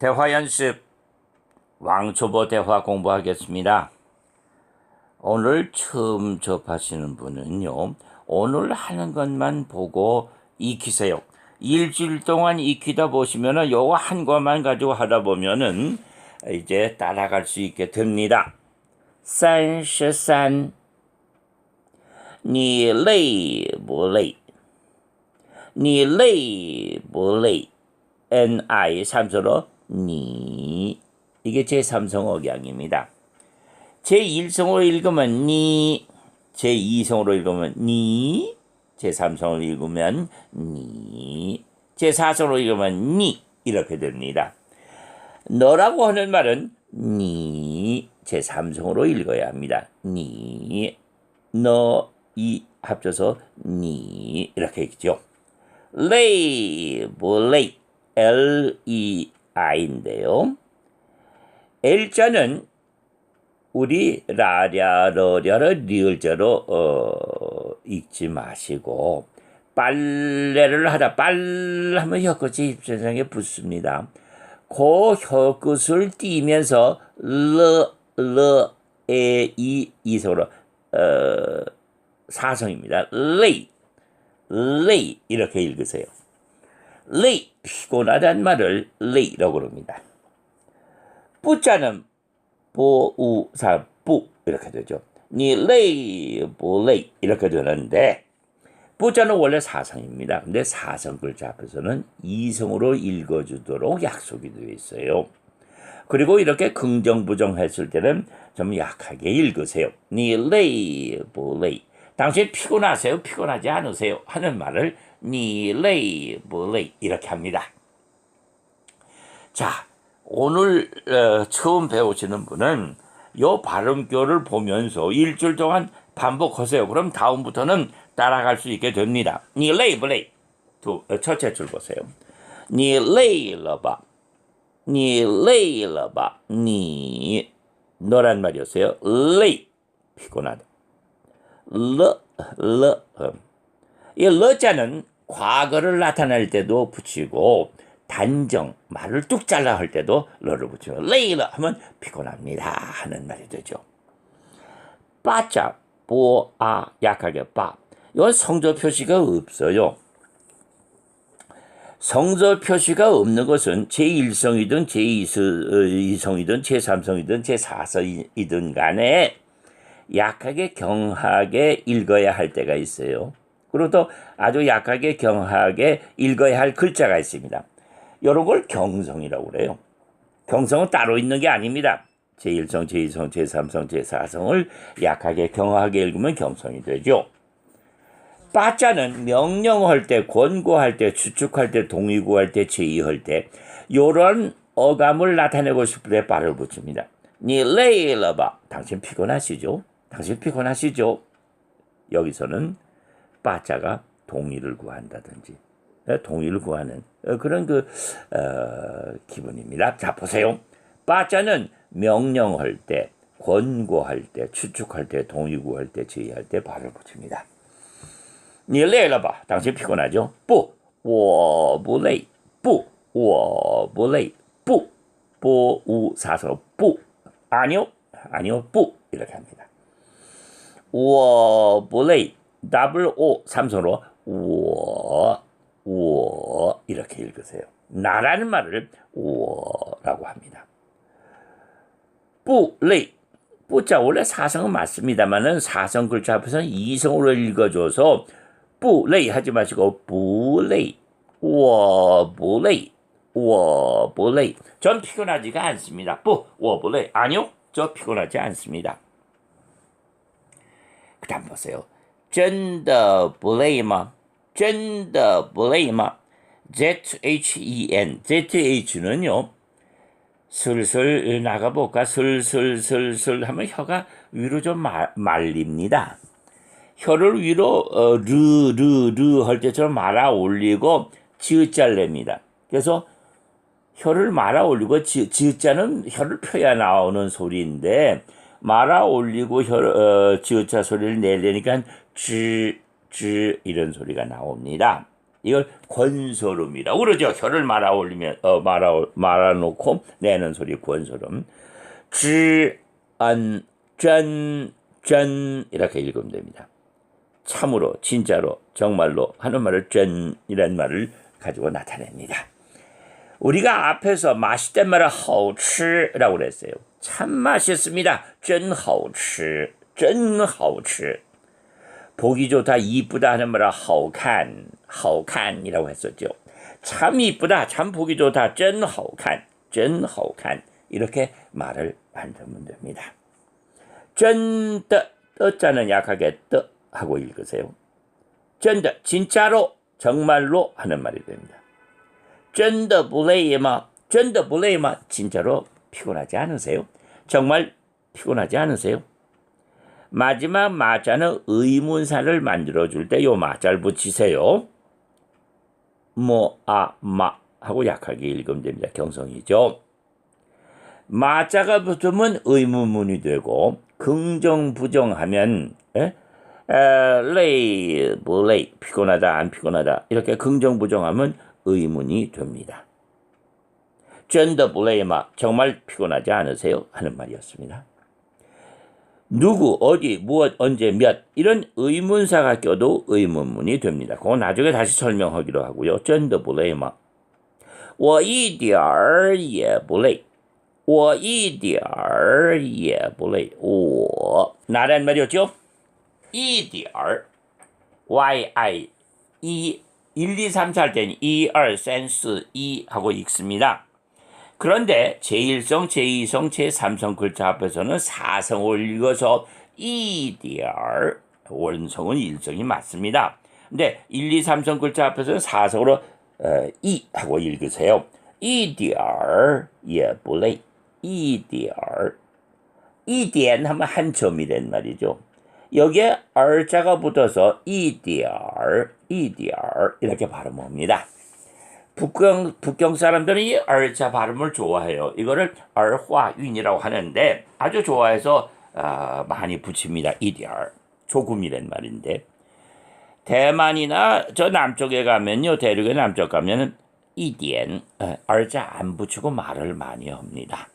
대화 연습 왕초보 대화 공부하겠습니다. 오늘 처음 접하시는 분은요, 오늘 하는 것만 보고 익히세요. 일주일 동안 익히다 보시면은 요거 한 것만 가지고 하다 보면은 이제 따라갈 수 있게 됩니다. 三十三，你累不累？你累不累？N I 삼서로 니 이게 제 삼성 억양입니다. 제 1성으로 읽으면 니, 제 2성으로 읽으면 니, 제 3성으로 읽으면 니, 제 4성으로 읽으면 니 이렇게 됩니다. 너라고 하는 말은 니, 제 3성으로 읽어야 합니다. 니, 너, 이 합쳐서 니 이렇게 읽죠. 레이, 뭐레이, L, E, I인데요. L자는 우리 라랴러랴러 리을자로 어, 읽지 마시고 빨래를 하다 빨하면 혀끝이 입천장에 붙습니다. 그 혀끝을 띄면서 르, 르, 에, 이, 이소로 어, 사성입니다. 레이, 레이 이렇게 읽으세요. 레이 피곤하다는 말을 레이라고 그럽니다. 뿌자는 보우사 뿌 이렇게 되죠. 니 레이 보레이 이렇게 되는데 뿌자는 원래 사성입니다. 근데 사성 글자 앞에서는 이성으로 읽어주도록 약속이 되어 있어요. 그리고 이렇게 긍정 부정 했을 때는 좀 약하게 읽으세요. 니 레이 보레이 당신 피곤하세요? 피곤하지 않으세요? 하는 말을 니 레이 보레이 이렇게 합니다. 자, 오늘 어, 처음 배우시는 분은 요 발음표를 보면서 일주일 동안 반복하세요. 그럼 다음부터는 따라갈 수 있게 됩니다. 니 레이 블레이 두 어, 첫째 줄 보세요. 니 레이 러바 니 레이 러바 니 너란 말이었어요. 레이 피곤하다. 러, 러, 음. 이 러자는 과거를 나타낼 때도 붙이고 단정 말을 뚝 잘라 할 때도 러를 붙이면 레이러 하면 피곤합니다 하는 말이 되죠. 빠자 보아 약하게 빠 이건 성조 표시가 없어요. 성조 표시가 없는 것은 제1성이든 제2성이든 제3성이든 제4성이든 간에 약하게 경하게 읽어야 할 때가 있어요. 그리고 또 아주 약하게 경하게 읽어야 할 글자가 있습니다. 이런 걸 경성이라고 그래요. 경성은 따로 있는 게 아닙니다. 제1성, 제2성, 제3성, 제4성을 약하게 경하게 읽으면 경성이 되죠. 빠자는 명령할 때, 권고할 때, 추측할 때, 동의 구할 때, 제의할 때 이런 어감을 나타내고 싶을 때 빠를 붙입니다. 니 레일러바 당신 피곤하시죠? 당신 피곤하시죠? 여기서는 빠자가 동의를 구한다든지 어, 동의를 구하는 어, 그런 그 어, 기분입니다. 자 보세요. 빠자는 명령할 때, 권고할 때, 추측할 때, 동의 구할 때, 제의할 때 발을 붙입니다. 你累了吧? 당신 피곤하죠? 不, 我不累. 不, 我不累. 不, 不无사서 不. 아니요, 아니요, 不 이렇게 합니다. 我不累. 답을 오 삼손으로 우어 우어 이렇게 읽으세요. 나라는 말을 우어라고 합니다. 뿌레이 뿌자 원래 사성은 맞습니다만은 사성 글자 앞에서는 이성으로 읽어줘서 뿌레이 하지 마시고 뿌레이 워브레이 워브레이 전 피곤하지가 않습니다. 뿌 워브레이 아니요 저 피곤하지 않습니다. 그 다음 보세요. 真的不累吗？真的不累吗? ZHEN, ZH는요, 슬슬 나가볼까? 슬슬슬슬 하면 혀가 위로 좀 말, 말립니다. 혀를 위로 어, 르, 르, 르 할 때처럼 말아 올리고 지읒자를 냅니다. 그래서 혀를 말아 올리고 지, 지읒자는 혀를 펴야 나오는 소리인데 말아 올리고 혀, 어, 지읒자 소리를 내려니까 쯔쯔 이런 소리가 나옵니다. 이걸 권소름이라고 그러죠. 혀를 말아 올리면 어 말아 말아 놓고 내는 소리 권소름. 쯔안짠짠 이렇게 읽으면 됩니다. 참으로 진짜로 정말로 하는 말을 짠이라는 말을 가지고 나타냅니다. 우리가 앞에서 맛있단 말을 하우츠라고 그랬어요. 참 맛있습니다. 쩐하우츠, 쩐하우츠. 보기 좋다, 이쁘다 하는 말을 好看, 好看이라고 했었죠. 참 이쁘다, 참 보기 좋다, 真好看, 真好看 이렇게 말을 만들면 됩니다. 真的 떠자는 약하게 떠 하고 읽으세요. 真的 진짜로 정말로 하는 말이 됩니다. 真的不累吗?真的不累吗? 진짜로 피곤하지 않으세요? 정말 피곤하지 않으세요? 마지막 마자는 의문사를 만들어 줄 때 요 마자를 붙이세요. 뭐 아 마 하고 약하게 읽으면 됩니다. 경성이죠. 마자가 붙으면 의문문이 되고 긍정 부정하면 레이 뭐 레이 피곤하다 안 피곤하다 이렇게 긍정 부정하면 의문이 됩니다. 젠더 블레이마 정말 피곤하지 않으세요? 하는 말이었습니다. 누구, 어디, 무엇, 언제, 몇 이런 의문사가 껴도 의문문이 됩니다. 그건 나중에 다시 설명하기로 하고요. 真的不累吗?我一点儿也不累.我一点儿也不累.我 나란 말이었죠? 一点儿 y i e 1, 2, 3, 4할 때는 2, 2, 3, 4, 2 하고 읽습니다. 그런데 제1성, 제2성, 제3성 글자 앞에서는 4성을 읽어서 EDR, 원성은 1성이 맞습니다. 근데 1, 2, 3성 글자 앞에서는 4성으로 어, E 하고 읽으세요. EDR, 예, 몰래 EDR. EDN 하면 한 점이란 말이죠. 여기에 R자가 붙어서 EDR, EDR 이렇게 발음합니다. 북경 북경 사람들은 이 얼자 발음을 좋아해요. 이거를 얼화윤이라고 하는데 아주 좋아해서 어, 많이 붙입니다. 이디얼 조금이란 말인데 대만이나 저 남쪽에 가면요 대륙의 남쪽 가면은 이디엔 얼자 안 붙이고 말을 많이 합니다.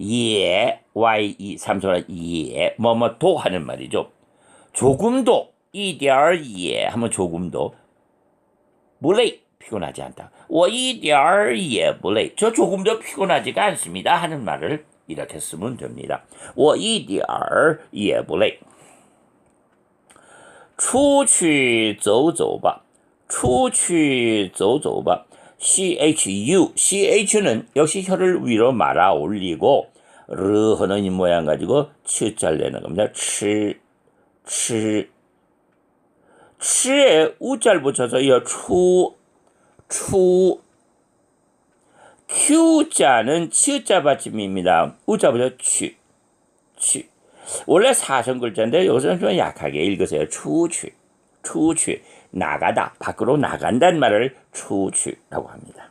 예, y 이 삼소라 예, 뭐뭐 도 하는 말이죠. 조금도 이디얼 예 하면 조금도 不累 피곤하지 않다. 我一点儿也不累. 저 조금도 피곤하지가 않습니다. 하는 말을 이렇게 쓰면 됩니다. 我一点儿也不累.出去走走吧.出去走走吧. CHU, CH는 역시 혀를 위로 말아 올리고 르 하는 이 모양 가지고 치자를 내는 겁니다. 치, 치, 치에 우자를 붙여서 이 추, 추. Q자는 치읓자 받침입니다. 우자보다 취. 취. 원래 사성 글자인데 여기서는 좀 약하게 읽으세요. 추취. 추취. 나가다. 밖으로 나간다는 말을 추취라고 합니다.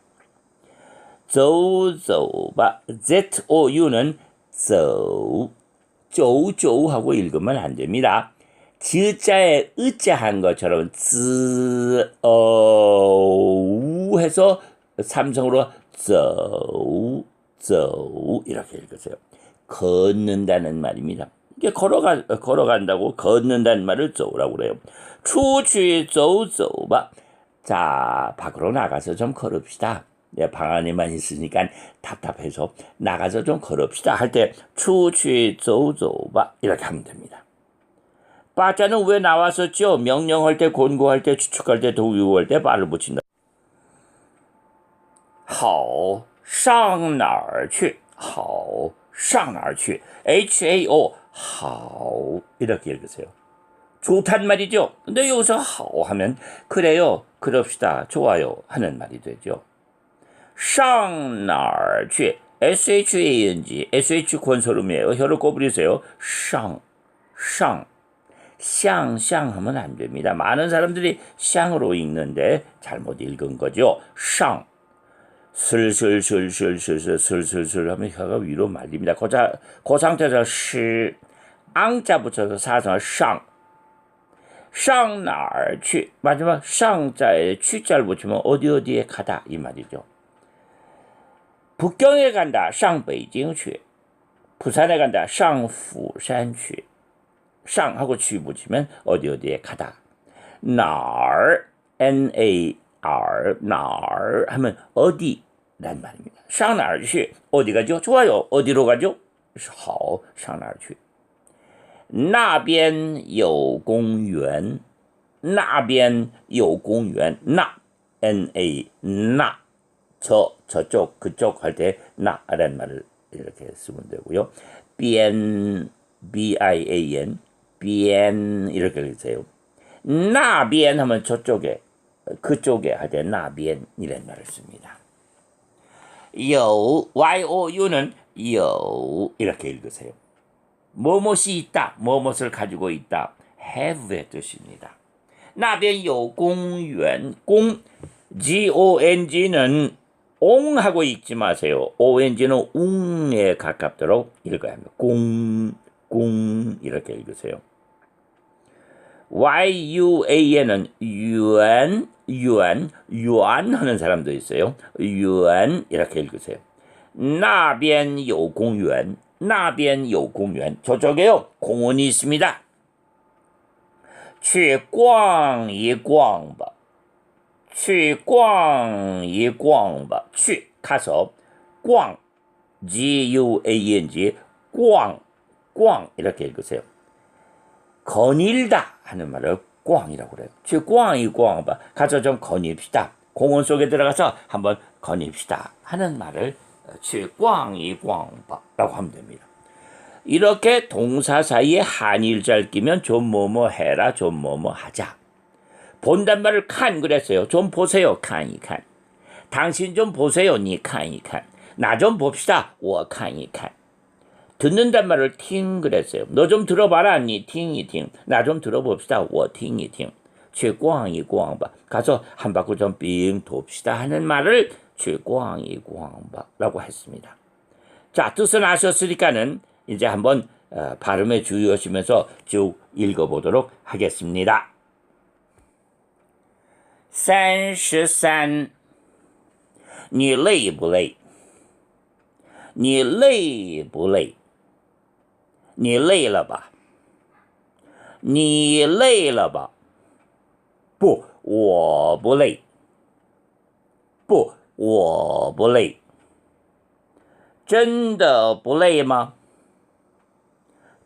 조조바 ZOU는 조. 조조하고 읽으면 안 됩니다. 지자에 으자한 것처럼 쯔어 해서 삼성으로 저우 저우 이렇게 읽으세요. 걷는다는 말입니다. 이게 걸어가 걸어간다고 걷는다는 말을 저우라고 그래요. 추취 저우 저우바. 자 밖으로 나가서 좀 걸읍시다. 예, 내방 안에만 있으니까 답답해서 나가서 좀 걸읍시다 할 때 추취 저우 저우바 이렇게 하면 됩니다. 빠자는 왜 나왔었죠? 명령할 때, 권고할 때, 추측할 때, 도구할 때 말을 붙인다. 好,上哪儿去?好,上哪儿去? H-A-O, 好. 이렇게 읽으세요. 좋단 말이죠. 근데 여기서 하오 하면 그래요. 그럽시다. 좋아요. 하는 말이 되죠. 上哪儿去? S-H-A-N-G, S-H 권소름이에요. 혀를 꼬부리세요. 上, 上. 香香 하면 안 됩니다. 많은 사람들이 샹으로 읽는데 잘못 읽은 거죠. 上. 슬슬슬슬슬슬 슬슬슬 하면 혀가 위로 말립니다. 그, 자, 그 상태에서 시, 앙자 붙여서 사성을 상. 上哪儿去? 마지막 上자에 취자를 붙이면 어디 어디에 가다 이 말이죠. 북경에 간다. 上北京去. 부산에 간다. 上釜山去. 상하고 취 붙이면 어디 어디에 가다. 哪儿 N A R 哪儿 하면 어디 란 말입니다. 上哪儿去 어디 가죠? 좋아요. 어디로 가죠? 好上哪儿去那边有公园那边有公园那 N A 나 저, 저쪽, 그쪽 할 때 나라는 말을 이렇게 쓰면 되고요. 비엔, B-I-A-N, 비엔 이렇게 읽으세요. 나비엔 하면 저쪽에, 그쪽에 할 때 나비엔이라는 말을 씁니다. 요, you는 요 이렇게 읽으세요. 뭐뭇이 있다, 뭐뭇을 가지고 있다. have의 뜻입니다. 나변 요공연, 공, gong는 옹하고 읽지 마세요. ong는 웅에 가깝도록 읽어야 합니다. 공, 공 이렇게 읽으세요. yua는 yuan 유안, 유안 하는 사람도 있어요. 유안 이렇게 읽으세요. 那边有公园,那边有公园. 저쪽에요. 공원이 있습니다. 去逛一逛吧.去逛一逛吧. 去 가서 逛 G U A N G 逛逛 이렇게 읽으세요. 거닐다 하는 말을 꼬항이라고 그래요. 지금 꼬항이 꼬항 가서 좀 거닙시다. 공원 속에 들어가서 한번 거닙시다 하는 말을 어, 칠꽝이 꽝바라고 하면 됩니다. 이렇게 동사 사이에 한일자를 끼면 좀 뭐뭐 해라 좀 뭐뭐 하자. 본단 말을 칸 그랬어요. 좀 보세요 칸이 칸. 당신 좀 보세요 니 칸이 칸. 나 좀 봅시다 워 칸이 칸. 듣는단 말을 팅 그랬어요. 너 좀 들어봐라. 니 팅이 팅. 나 좀 들어봅시다. 我 팅이 팅. 去逛一逛吧. 가서 한 바퀴 좀 빙 돕시다 하는 말을 去逛一逛吧라고 했습니다. 자, 뜻은 아셨으니까는 이제 한번 어, 발음에 주의하시면서 쭉 읽어보도록 하겠습니다. 三十三，你累不累？你累不累？ 你累了吧？你累了吧？不，我不累。不，我不累。真的不累吗？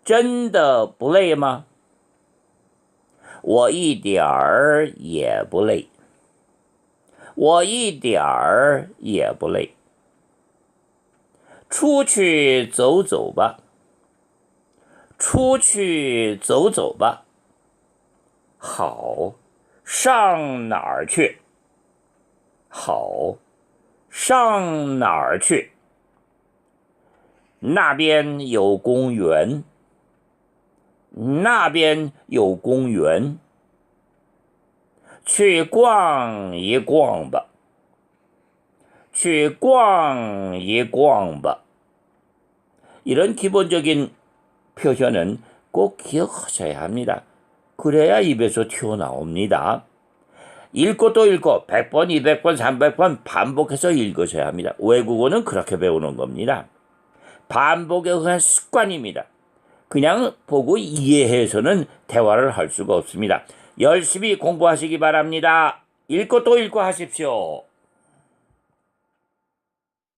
真的不累吗？我一点儿也不累。我一点儿也不累。出去走走吧，出去走走吧。好，上哪儿去？好，上哪儿去？那边有公园，那边有公园。去逛一逛吧，去逛一逛吧. 이런 기본적인 표현은 꼭 기억하셔야 합니다. 그래야 입에서 튀어나옵니다. 읽고 또 읽고 100번, 200번, 300번 반복해서 읽으셔야 합니다. 외국어는 그렇게 배우는 겁니다. 반복에 의한 습관입니다. 그냥 보고 이해해서는 대화를 할 수가 없습니다. 열심히 공부하시기 바랍니다. 읽고 또 읽고 하십시오.